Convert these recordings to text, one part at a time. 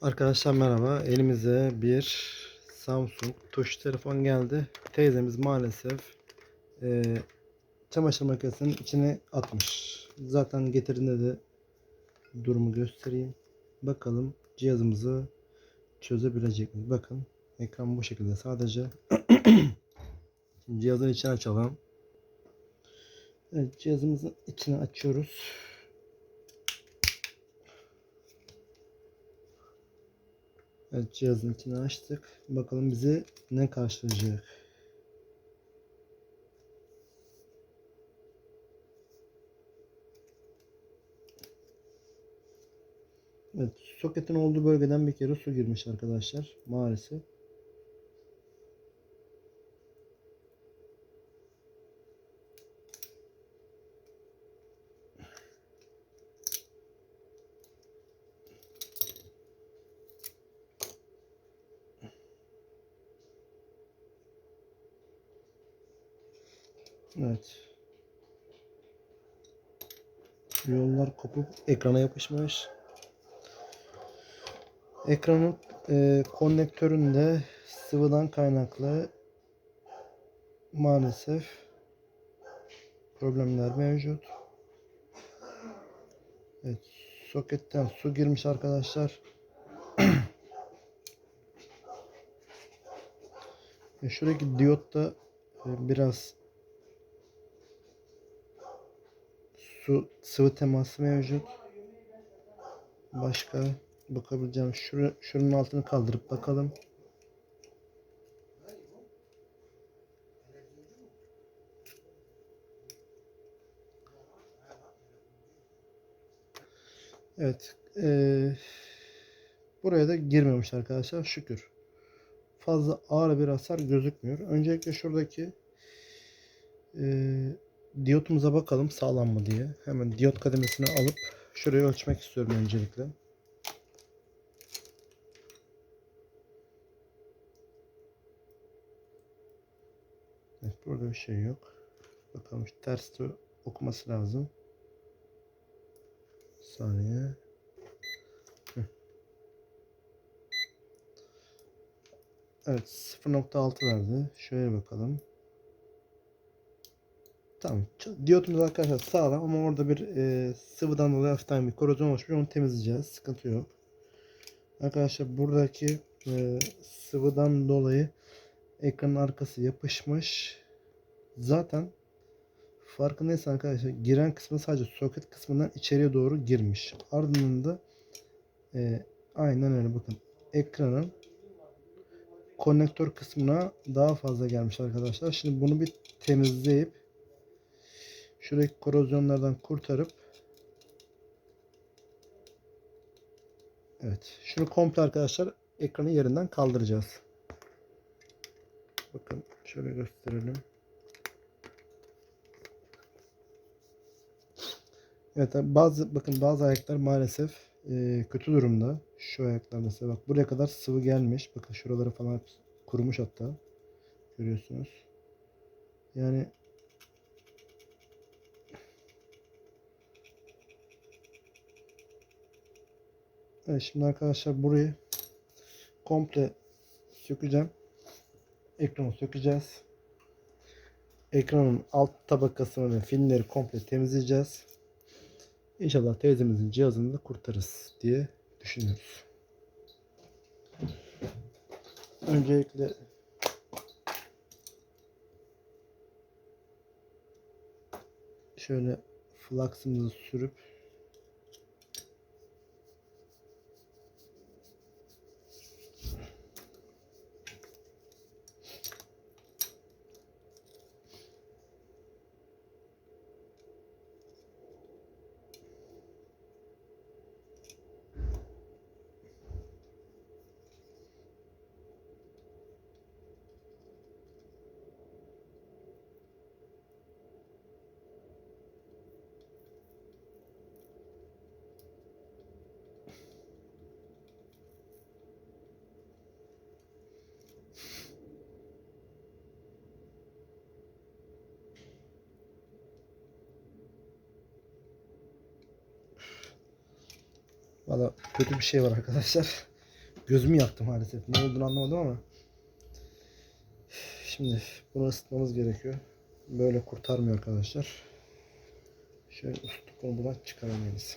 Arkadaşlar merhaba. Elimize bir Samsung tuş telefon geldi. Teyzemiz maalesef eee çamaşır makinesinin içine atmış. Zaten getirdiğinde de durumu göstereyim. Bakalım cihazımızı çözebilecek mi? Bakın ekran bu şekilde sadece. Şimdi cihazın içini açalım. Evet cihazımızın içini açıyoruz. Evet cihazın içini açtık. Bakalım bizi ne karşılayacak. Evet soketin olduğu bölgeden bir kere su girmiş arkadaşlar maalesef. Evet. Yollar kopup ekrana yapışmış. Ekranın e, konnektöründe sıvıdan kaynaklı maalesef problemler mevcut. Evet, soketten su girmiş arkadaşlar. E, Şuradaki diyot da e, biraz su sıvı teması mevcut. Başka bakabileceğim şunu, şunun altını kaldırıp bakalım. Evet. eee, buraya da girmemiş arkadaşlar şükür. Fazla ağır bir hasar gözükmüyor. Öncelikle şuradaki eee diyotumuza bakalım sağlam mı diye. Hemen diyot kademesini alıp şurayı ölçmek istiyorum öncelikle. Evet, burada bir şey yok. Bakalım şu ters de okuması lazım. Bir saniye. Evet 0.6 verdi. Şöyle bakalım. Tamam. Diyotumuz arkadaşlar sağlam ama orada bir e, sıvıdan dolayı hafiften bir korozyon oluşmuş. Onu temizleyeceğiz. Sıkıntı yok. Arkadaşlar buradaki e, sıvıdan dolayı ekranın arkası yapışmış. Zaten farkındaysan arkadaşlar giren kısmı sadece soket kısmından içeriye doğru girmiş. Ardından da e, aynen öyle bakın ekranın konnektör kısmına daha fazla gelmiş arkadaşlar. Şimdi bunu bir temizleyip şuradaki korozyonlardan kurtarıp Evet. Şunu komple arkadaşlar ekranı yerinden kaldıracağız. Bakın şöyle gösterelim. Evet bazı bakın bazı ayaklar maalesef e, kötü durumda. Şu ayaklar mesela bak buraya kadar sıvı gelmiş. Bakın şuraları falan kurumuş hatta. Görüyorsunuz. Yani Evet şimdi arkadaşlar burayı komple sökeceğim. Ekranı sökeceğiz. Ekranın alt tabakasını ve filmleri komple temizleyeceğiz. İnşallah teyzemizin cihazını da kurtarırız diye düşünüyoruz. Öncelikle şöyle flaksımızı sürüp Valla kötü bir şey var arkadaşlar. Gözümü yaktım maalesef. Ne olduğunu anlamadım ama. Şimdi bunu ısıtmamız gerekiyor. Böyle kurtarmıyor arkadaşlar. Şöyle ısıtıp bunu buradan çıkaramayız.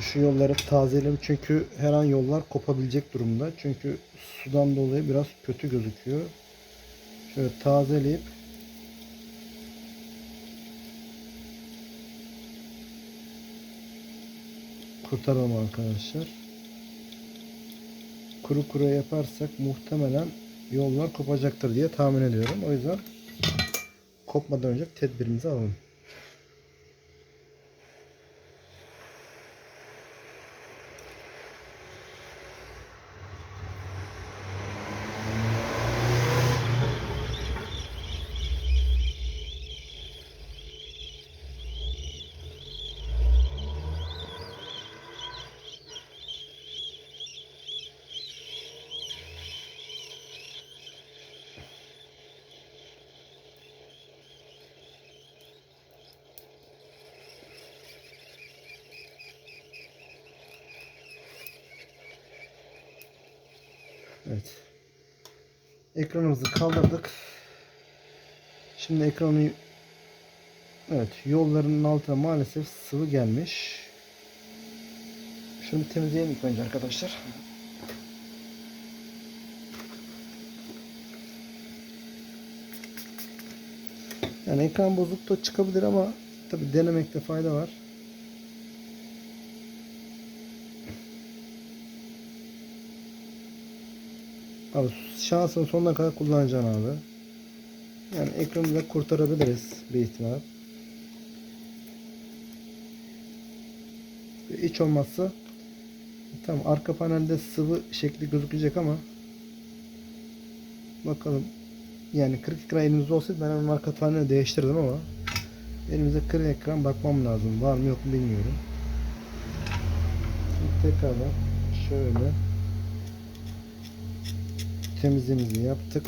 Şu yolları tazeleyelim çünkü her an yollar kopabilecek durumda. Çünkü sudan dolayı biraz kötü gözüküyor. Şöyle tazeleyip kurtaralım arkadaşlar. Kuru kuru yaparsak muhtemelen yollar kopacaktır diye tahmin ediyorum. O yüzden kopmadan önce tedbirimizi alalım. Ekranımızı kaldırdık. Şimdi ekranı Evet, yollarının altına maalesef sıvı gelmiş. Şunu temizleyelim ilk önce arkadaşlar. Yani ekran bozukluğu çıkabilir ama tabi denemekte fayda var. Abi şansın sonuna kadar kullanacaksın abi. Yani ekranı da kurtarabiliriz bir ihtimal. Hiç olmazsa tamam arka panelde sıvı şekli gözükecek ama bakalım yani kırık ekran elimizde olsaydı ben hemen arka paneli değiştirdim ama elimizde kırık ekran bakmam lazım var mı yok mu bilmiyorum. Şimdi tekrardan şöyle temizliğimizi yaptık.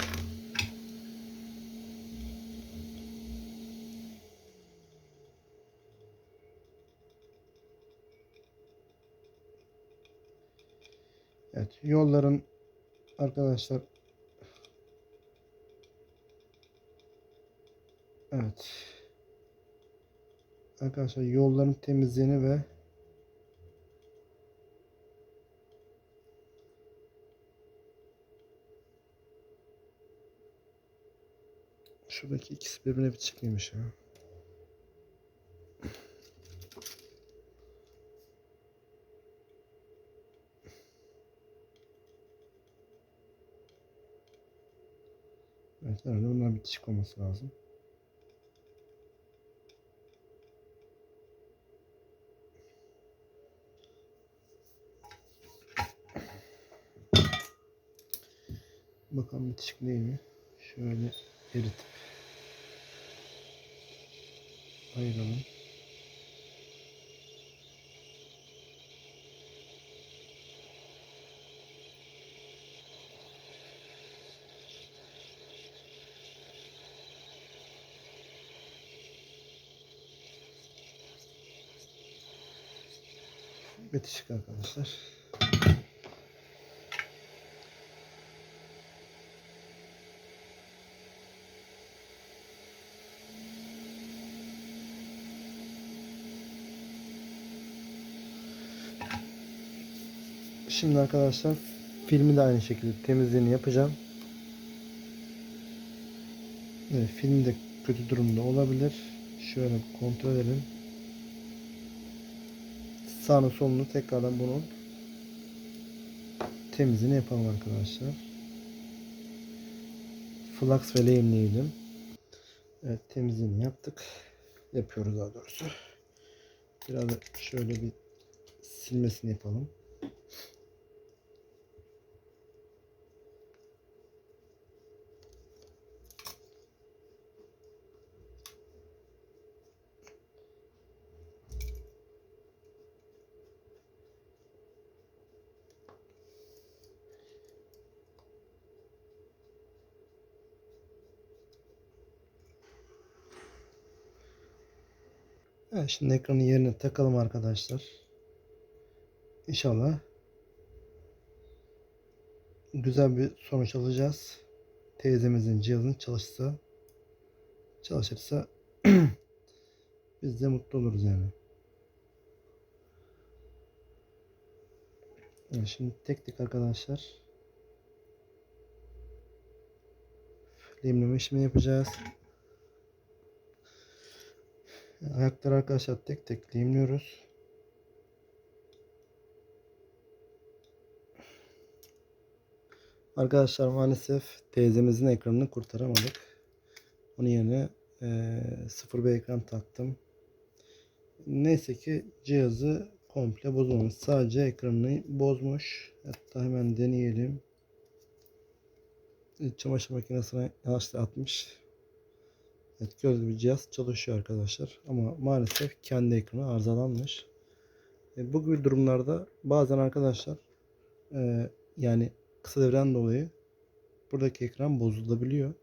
Evet, yolların arkadaşlar Evet. Arkadaşlar yolların temizliğini ve Şuradaki ikisi birbirine bitişikliymiş ya. Evet herhalde bunlar bitişik olması lazım. Bakalım bitişik değil mi? Şöyle eritip ayıralım. Bitişik arkadaşlar. Şimdi arkadaşlar filmi de aynı şekilde temizliğini yapacağım. Evet, film de kötü durumda olabilir. Şöyle kontrol edelim. Sağını solunu tekrardan bunun temizliğini yapalım arkadaşlar. Flux ve lehimleyelim. Evet temizliğini yaptık. Yapıyoruz daha doğrusu. Biraz şöyle bir silmesini yapalım. Evet, şimdi ekranın yerine takalım arkadaşlar. İnşallah güzel bir sonuç alacağız. Teyzemizin cihazın çalışsa çalışırsa biz de mutlu oluruz yani. Evet, şimdi tek tek arkadaşlar lehimleme işlemi yapacağız. Ayakları arkadaşlar tek tek lehimliyoruz. Arkadaşlar maalesef teyzemizin ekranını kurtaramadık. Onun yerine sıfır bir ekran taktım. Neyse ki cihazı komple bozulmamış. Sadece ekranını bozmuş. Hatta hemen deneyelim. İç çamaşır makinesine yanlışlıkla atmış. Evet gördüğünüz gibi cihaz çalışıyor arkadaşlar. Ama maalesef kendi ekranı arızalanmış. E, bu gibi durumlarda bazen arkadaşlar e, yani kısa devreden dolayı buradaki ekran bozulabiliyor.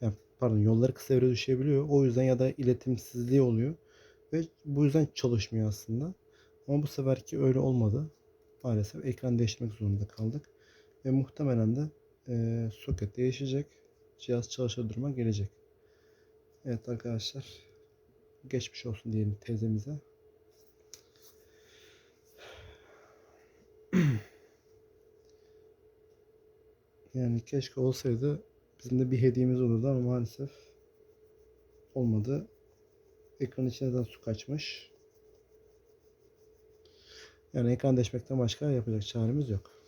Yani pardon yolları kısa devre düşebiliyor. O yüzden ya da iletimsizliği oluyor. Ve bu yüzden çalışmıyor aslında. Ama bu seferki öyle olmadı. Maalesef ekran değiştirmek zorunda kaldık. Ve muhtemelen de e, soket değişecek. Cihaz çalışır duruma gelecek. Evet arkadaşlar. Geçmiş olsun diyelim teyzemize. Yani keşke olsaydı bizim de bir hediyemiz olurdu ama maalesef olmadı. Ekranın içinden su kaçmış. Yani ekran değişmekten başka yapacak çaremiz yok.